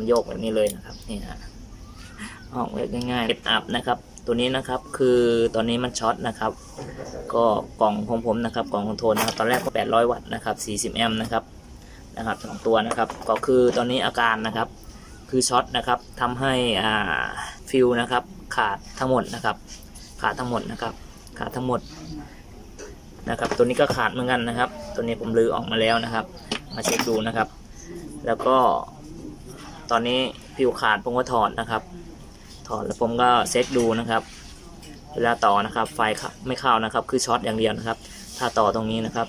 ำโยกแบบนี้เลยนะครับนี่ฮะออกแบบง่ายๆเก็บอัพนะครับ ตัวนี้นะครับคือตอนนี้มันช็อตนะครับ ก็กล่องของผมนะครับกล่องคอนโทรลนะครับตอนแรกก็800 วัตต์นะครับ40แอมป์นะครับนะครับสองตัวนะครับ ก็คือตอนนี้อาการนะครับ คือช็อตนะครับทำให้อ่าฟิวนะครับ ขาดทั้งหมดนะครับ ขาดทั้งหมดนะครับ ขาดทั้งหมดนะครับ ตัวนี้ก็ขาดเหมือนกันนะครับ ตัวนี้ผมลือออกมาแล้วนะครับ มาเช็คดูนะครับ แล้วก็ ตอนนี้ฟิวขาดผมก็ถอดนะครับ ถอดแล้วผมก็เช็คดูนะครับ เวลาต่อนะครับ ไฟไม่เข้านะครับ คือช็อตอย่างเดียวนะครับ ถ้าต่อตรงนี้นะครับ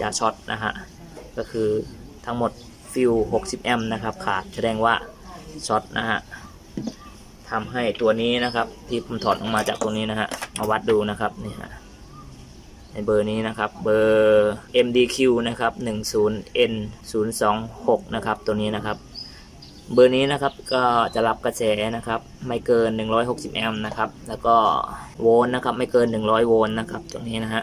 จะช็อตนะฮะก็คือทั้งหมดฟิว60 แอมป์นะครับ ขาดแสดงว่าช็อตนะฮะทำให้ตัวนี้นะครับ ที่ผมถอดออกมาจากตรงนี้นะฮะมาวัดดูนะครับนี่ฮะในเบอร์นี้นะครับเบอร์ MDQ นะครับ 10N026 นะครับตัวนี้นะครับ เบอร์นี้นะครับก็จะรับกระแสนะครับ ไม่เกิน 160 แอมป์นะครับ แล้วก็โวลต์นะครับ ไม่เกิน 100 โวลต์นะครับ ตัวนี้นะฮะ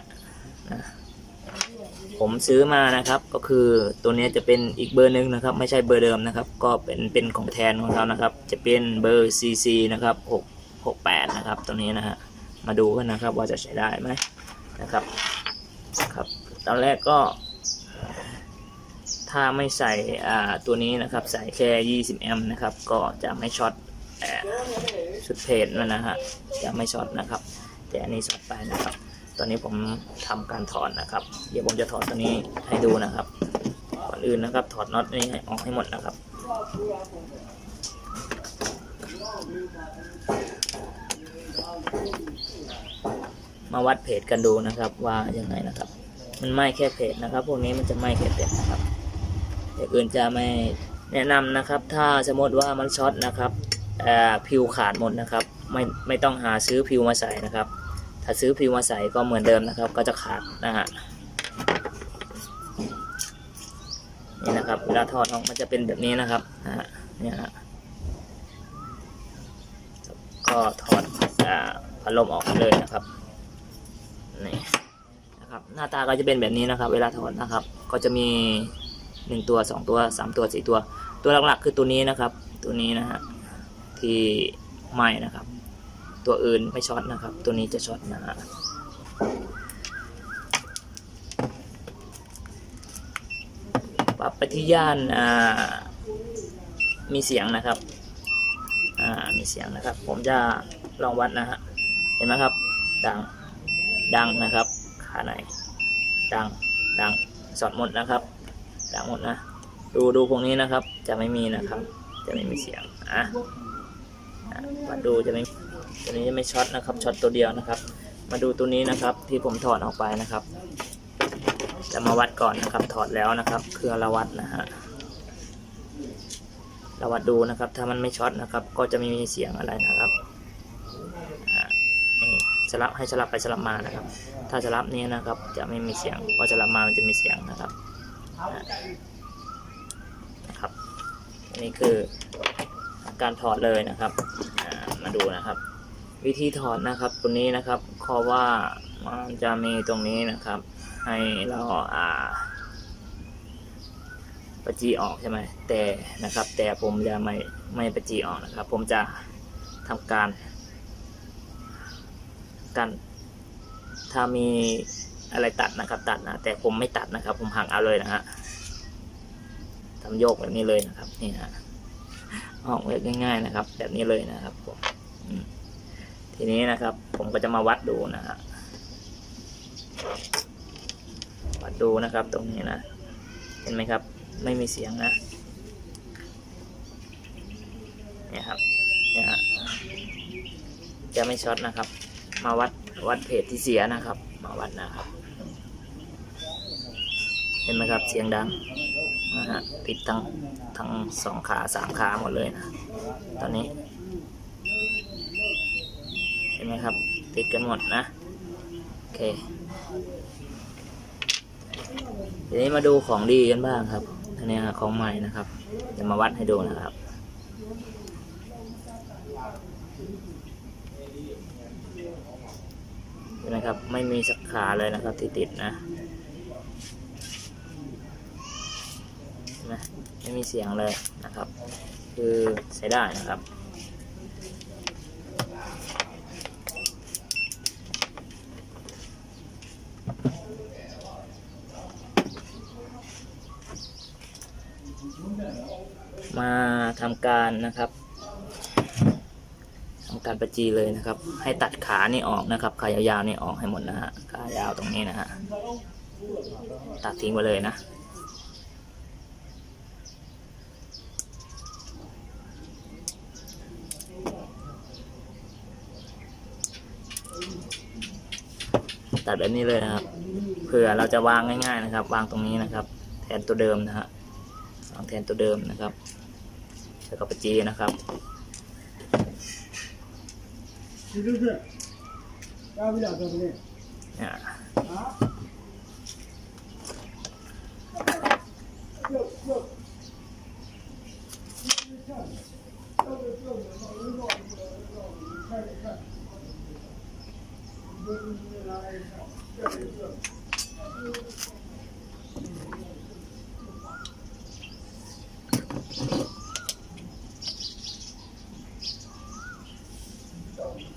ผมซื้อมานะครับ ก็คือตัวนี้จะเป็นอีกเบอร์หนึ่งนะครับ ไม่ใช่เบอร์เดิมนะครับ ก็เป็นเป็นของแทนของเขานะครับ จะเป็นเบอร์ CC นะครับ6 68 นะครับ ตัวนี้นะฮะมาดูกันนะครับว่าจะใช้ได้ไหมนะครับครับ ตอนแรกก็ ถ้าไม่ใส่ตัวนี้นะครับใส่แค่ 20 แอมป์นะครับ ก็จะไม่ช็อตชุดเพจนั่นนะฮะจะไม่ช็อตนะครับ แต่อันนี้ช็อตไปนะครับ ตอนนี้ผมทำการถอดนะครับ เดี๋ยวผมจะถอดตัวนี้ให้ดูนะครับก่อนอื่นนะครับ ถอดน็อตนี้ออกให้หมดนะครับมาวัดเพจกันดูนะครับว่ายังไงนะครับ มันไหม้แค่เพจนะครับ พวกนี้มันจะไหม้แค่เพจนะครับ อย่างอื่นจะไม่แนะนำนะครับ ถ้าสมมติว่ามันช็อตนะครับเอ่อพิวขาดหมดนะครับไม่ไม่ต้องหาซื้อพิวมาใส่นะครับ ถ้าซื้อพิวมาใส่ก็เหมือนเดิมนะครับ ก็จะขาดนะฮะนี่นะครับเวลาถอดออกมันจะเป็นแบบนี้นะครับนะฮะเนี่ยฮะก็ถอดอพัดลมออกเลยนะครับนี่นะครับ หน้าตาก็จะเป็นแบบนี้นะครับ เวลาถอดนะครับ ก็จะมี หนึ่งตัวสองตัวสามตัวสี่ตัว ตัวหลักๆคือตัวนี้นะครับ ตัวนี้นะฮะที่ไหม้นะครับ ตัวอื่นไม่ช็อตนะครับ ตัวนี้จะช็อตนะฮะปรับไปที่ย่านอ่ามีเสียงนะครับอ่ามีเสียงนะครับ ผมจะลองวัดนะฮะเห็นไหมครับ ดังดังนะครับขาไหนดังดังสอดหมดนะครับ ดังหมดนะ ดูดูพวกนี้นะครับ จะไม่มีนะครับ จะไม่มีเสียงอะมาดูจะไม่ตัวนี้จะไม่ช็อตนะครับช็อตตัวเดียวนะครับ มาดูตัวนี้นะครับที่ผมถอดออกไปนะครับ จะมาวัดก่อนนะครับถอดแล้วนะครับเครื่องละวัดนะฮะเราวัดดูนะครับ ถ้ามันไม่ช็อตนะครับ ก็จะไม่มีเสียงอะไรนะครับอะนี่สลับให้สลับไปสลับมานะครับ ถ้าสลับนี้นะครับ จะไม่มีเสียงพอสลับมามันจะมีเสียงนะครับ ครับนนี้คือการถอดเลยนะครับมาดูนะครับ วิธีถอดนะครับตัวนี้นะครับเพราะว่ามันจะมีตรงนี้นะครับ ให้เราอ่าประจีออกใช่ไหมแต่นะครับ แต่ผมจะไม่ไม่ประจีออกนะครับ ผมจะทำการการถ้ามี อะไรตัดนะครับ ตัดนะแต่ผมไม่ตัดนะครับ ผมหักเอาเลยนะฮะทำโยกแบบนี้เลยนะครับ นี่ฮะออกแบบง่าย ๆนะครับ แบบนี้เลยนะครับผมทีนี้นะครับ ผมก็จะมาวัดดูนะฮะวัดดูนะครับตรงนี้นะ เห็นไหมครับ ไม่มีเสียงนะเนี่ยครับเนี่ยจะไม่ช็อตนะครับ มาวัดวัดเพจที่เสียนะครับ มาวัดนะครับ เห็นไหมครับเสียงดังนะฮะติดทั้งทั้งสองขาสามขาหมดเลยนะตอนนี้ เห็นไหมครับ ติดกันหมดนะโอเคทีนี้มาดูของดีกันบ้างครับอันนี้ของใหม่นะครับจะมาวัดให้ดูนะครับเห็นไหมครับ ไม่มีสักขาเลยนะครับที่ติดนะ เห็ นไมไม่มีเสียงเลยนะครับ คือใช้ได้นะครับมาทำการนะครับทำการประจีเลยนะครับ ให้ตัดขานี่ออกนะครับขายาวๆนี่ออกให้หมดนะฮะขายาวตรงนี้นะฮะตัดทิ้งไปเลยนะ ตัดแบบนี้เลยนะครับเผื่อเราจะวางง่าย ๆนะครับ วางตรงนี้นะครับ แทนตัวเดิมนะฮะวองแทนตัวเดิมนะครับแล้วก็ปจีนะครับเนี่ย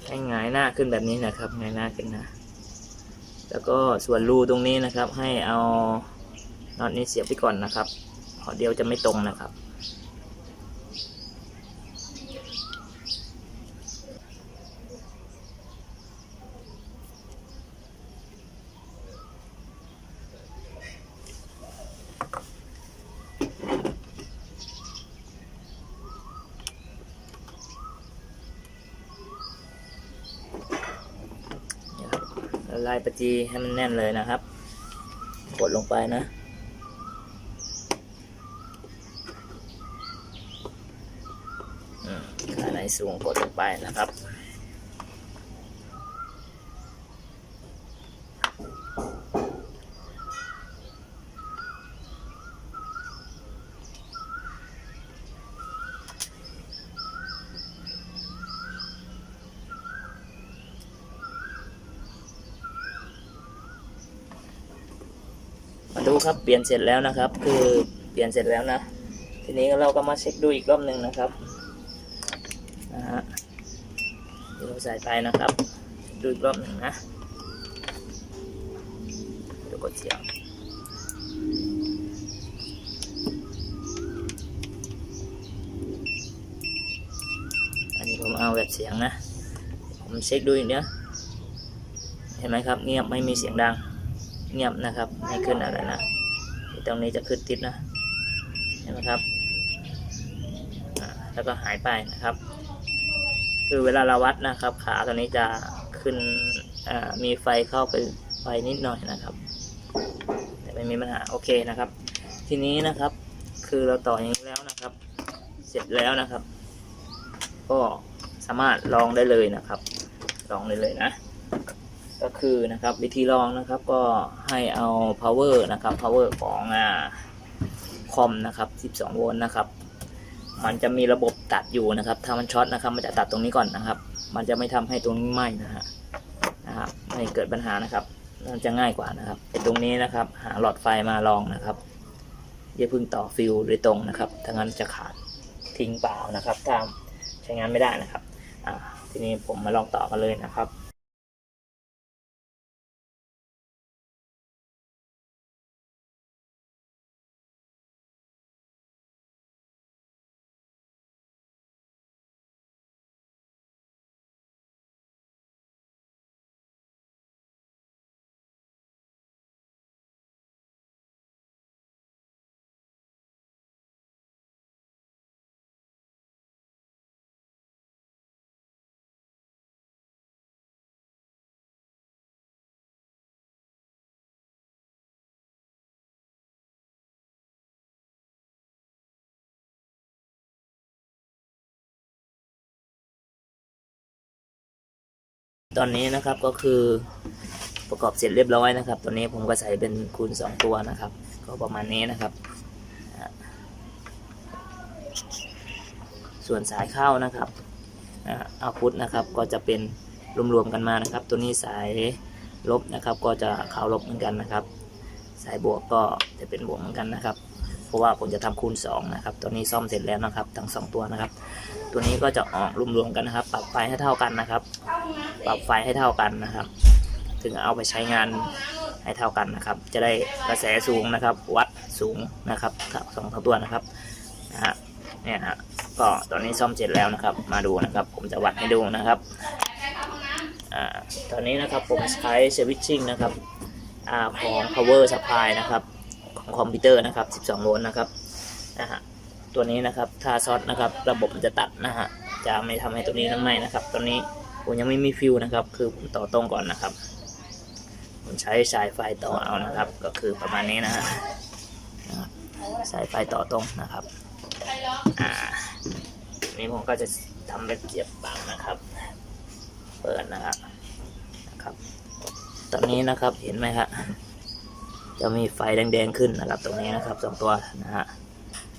ให้หงายหน้าขึ้นแบบนี้นะครับหงายหน้าขึ้นนะ แล้วก็ส่วนรูตรงนี้นะครับ ให้เอาน็อตนี้เสียบไปก่อนนะครับเพราะเดี๋ยวจะไม่ตรงนะครับ ลายประจีให้มันแน่นเลยนะครับ กดลงไปนะอืมขาไหนสูงกดลงไปนะครับ ดูครับเปลี่ยนเสร็จแล้วนะครับ คือเปลี่ยนเสร็จแล้วนะ ทีนี้เราก็มาเช็คดูอีกรอบหนึ่งนะครับนะฮะเดี๋ยวเราใส่ไปนะครับ ดูอีกรอบหนึ่งนะเดี๋ยวกดเสียงอันนี้ผมเอาแบบเสียงนะ ผมเช็คดูอีกเนี้ยเห็นไหมครับเงียบไม่มีเสียงดัง เงียบนะครับไม่ขึ้นอะไรนะตรงนี้จะขึ้นติดนะเห็นไหมครับแล้วก็หายไปนะครับ คือเวลาเราวัดนะครับ ขาตัวนี้จะขึ้นมีไฟเข้าไปไฟนิดหน่อยนะครับ แต่ไม่มีปัญหาโอเคนะครับ ทีนี้นะครับคือเราต่ออย่างนี้แล้วนะครับ เสร็จแล้วนะครับ ก็สามารถลองได้เลยนะครับ ลองได้เลยนะ ก็คือนะครับวิธีลองนะครับก็ให้เอา power นะครับ power ของอ่าคอมนะครับ12โวลต์นะครับมันจะมีระบบตัดอยู่นะครับถ้ามันช็อตนะครับ มันจะตัดตรงนี้ก่อนนะครับ มันจะไม่ทำให้ตรงนี้ไหม้นะฮะนะครับไม่เกิดปัญหานะครับมันจะง่ายกว่านะครับไอ้ตรงนี้นะครับ หาหลอดไฟมาลองนะครับอย่าเพึ่งต่อฟิวโดยตรงนะครับถ้างั้นจะขาดทิ้งเปล่านะครับถ้าใช้งานไม่ได้นะครับทีนี้ผมมาลองต่อกันเลยนะครับ ตอนนี้นะครับก็คือประกอบเสร็จเรียบร้อยนะครับ ตัวนี้ผมก็ใส่เป็นคูณสองตัวนะครับ ก็ประมาณนี้นะครับ ส่วนสายเข้านะครับเอาพุทนะครับก็จะเป็นรวมๆกันมานะครับ ตัวนี้สายลบนะครับ ก็จะเข้าลบเหมือนกันนะครับ สายบวกก็จะเป็นบวกเหมือนกันนะครับโฟราะว่าผมจะทำคูณ 2 นะครับ ตัวนี้ซ่อมเสร็จแล้วนะครับ ทั้งสองตัวนะครับ ตัวนี้ก็จะออกรวมๆกันนะครับ ปรับไฟให้เท่ากันนะครับ ปรับไฟให้เท่ากันนะครับ ถึงเอาไปใช้งานให้เท่ากันนะครับ จะได้กระแสสูงนะครับ วัดสูงนะครับสองทั้งตัวนะครับนะฮะเนี่ยฮะก็ตอนนี้ซ่อมเสร็จแล้วนะครับ มาดูนะครับ ผมจะวัดให้ดูนะครับอ่าตอนนี้นะครับผมใช้สวิตชิ่งนะครับอ่าของ power supply นะครับ ของคอมพิวเตอร์นะครับ 12 โวลต์นะครับนะฮะ ตัวนี้นะครับถ้าช็อตนะครับ ระบบมันจะตัดนะฮะจะไม่ทำให้ตัวนี้ทั้งในนะครับตัวนี้ผมยังไม่มีฟิวนะครับ คือผมต่อตรงก่อนนะครับ ผมใช้สายไฟต่อเอานะครับ ก็คือประมาณนี้นะฮะนะครับสายไฟต่อตรงนะครับอ่าอันนี้ผมก็จะทำเป็นเสียบบังนะครับ เปิดนะครับนะครับ ตอนนี้นะครับเห็นไหมครับจะมีไฟแดงๆขึ้นนะครับ ตรงนี้นะครับสองตัวนะฮะ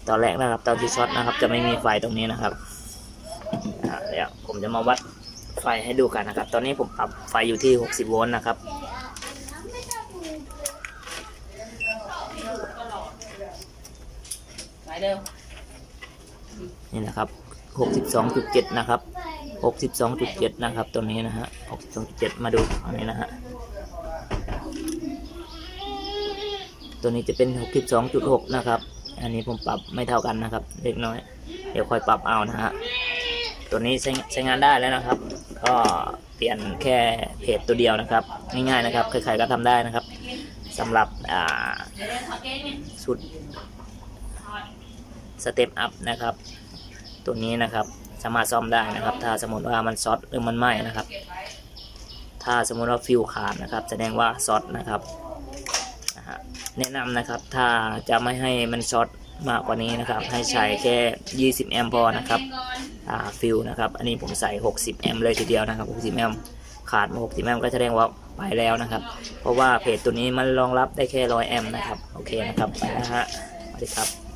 ตอนแรกนะครับตอนที่ช็อตนะครับ จะไม่มีไฟตรงนี้นะครับอ่าเดี๋ยวผมจะมาวัดไฟให้ดูกันนะครับ ตอนนี้ผมปรับไฟอยู่ที่ 60 โวลต์นะครับไปเร็วนี่นะครับ 62.7 นะครับ 62.7 นะครับ ตัวนี้นะฮะ 62.7 มาดูอันนี้นะฮะ ตัวนี้จะเป็น 62.6 นะครับ อันนี้ผมปรับไม่เท่ากันนะครับ เล็กน้อย เดี๋ยวค่อยปรับเอานะฮะตัวนี้ใช้ใช้งานได้แล้วนะครับ ก็เปลี่ยนแค่เพจตัวเดียวนะครับ ง่ายๆนะครับ ใครๆก็ทำได้นะครับสำหรับอ่าชุดถอดสเต็ปอัพนะครับ ตัวนี้นะครับสามารถซ่อมได้นะครับ ถ้าสมมติว่ามันช็อตหรือมันไหม้นะครับ ถ้าสมมติว่าฟิวขาดนะครับ แสดงว่าช็อตนะครับ นะฮะแนะนำนะครับถ้าจะไม่ให้มันช็อตมากกว่านี้นะครับ ให้ใช้แค่ 20 แอมป์พอนะครับอ่าฟิลนะครับ อันนี้ผมใส่ 60 แอมป์เลยทีเดียวนะครับ 60 แอมป์ขาดมา 60 แอมป์ก็แสดงว่าไปแล้วนะครับ เพราะว่าเพจตัวนี้มันรองรับได้แค่ 100 แอมป์นะครับ โอเคนะครับไปนะฮะสวัสดีครับ